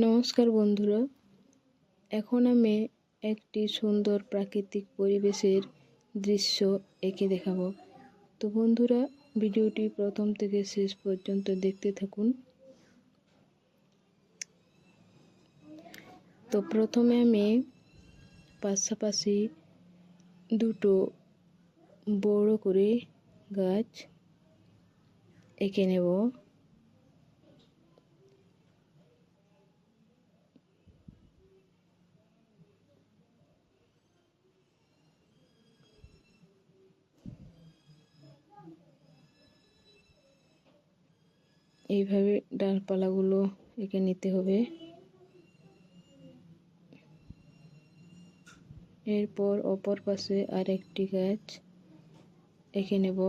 নমস্কার বন্ধুরা। এখন আমি একটি সুন্দর প্রাকৃতিক পরিবেশের দৃশ্য এঁকে দেখাবো। তো বন্ধুরা, ভিডিওটি প্রথম থেকে শেষ পর্যন্ত দেখতে থাকুন। তো প্রথমে আমি পাশাপাশি দুটো বড় করে গাছ এঁকে নেব। এইভাবে ডালপালাগুলো এঁকে নিতে হবে। এরপর অপর পাশে আরেকটি গাছ এঁকে নেব।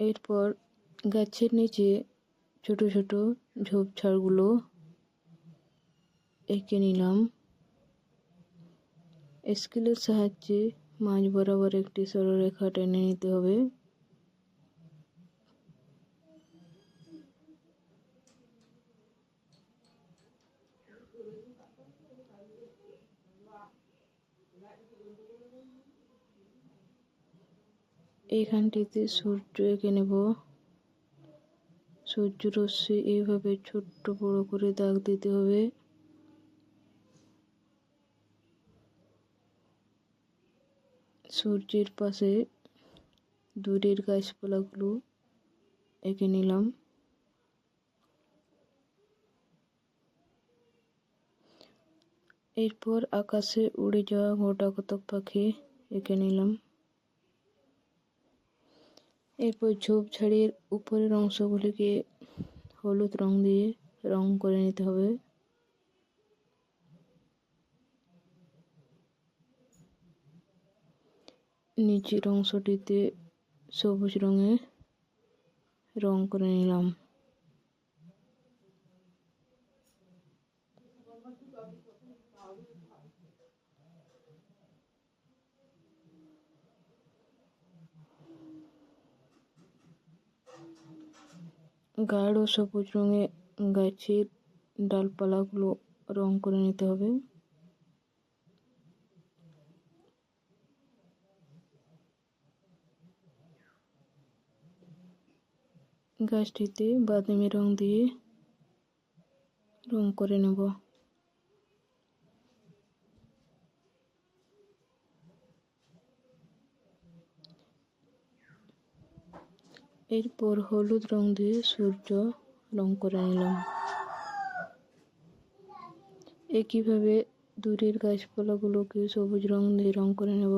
এরপর গাছের নিচে ছোট ছোট ঝোপঝাড়গুলো এঁকে নিলাম। স্কেলের সাহায্যে মাঝ বরাবর একটি সরলরেখা টেনে নিতে হবে। এইখানটিতে সূর্য এঁকে নেব। সূর্য রশ্মি এইভাবে ছোট্ট বড় করে দাগ দিতে হবে। সূর্যের পাশে দূরের গাছপালাগুলো এঁকে নিলাম। এরপর আকাশে উড়ে যাওয়া গোটা কতক পাখি এঁকে নিলাম। এরপর ঝোপ ঝোপঝাড়ের উপরের অংশগুলিকে হলুদ রং দিয়ে রং করে নিতে হবে। নিচের অংশটিতে সবুজ রঙে রং করে নিলাম। গাঢ় সবুজ রঙে গাছের ডালপালাগুলো রং করে নিতে হবে। গাছটিতে বাদামি রং দিয়ে রং করে নেব। এরপর হলুদ রং দিয়ে সূর্য রং করে নিলাম। একইভাবে দূরের গাছপালাগুলোকে সবুজ রং দিয়ে রং করে নেব।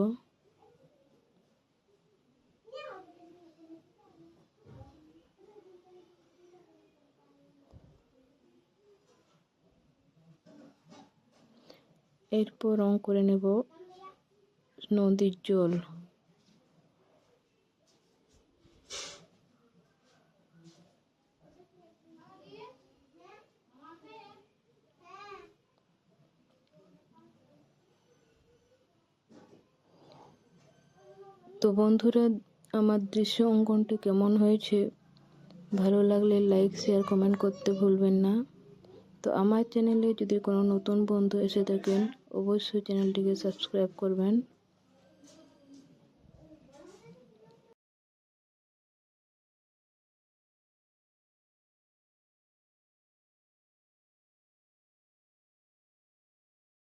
এরপর রং করে নেব নদীর জল। তো বন্ধুরা, আমার দৃশ্য অঙ্কনটি কেমন হয়েছে? ভালো লাগলে লাইক শেয়ার কমেন্ট করতে ভুলবেন না। তো আমার চ্যানেলে যদি কোনো নতুন বন্ধু এসে থাকেন, অবশ্যই চ্যানেলটিকে সাবস্ক্রাইব করবেন।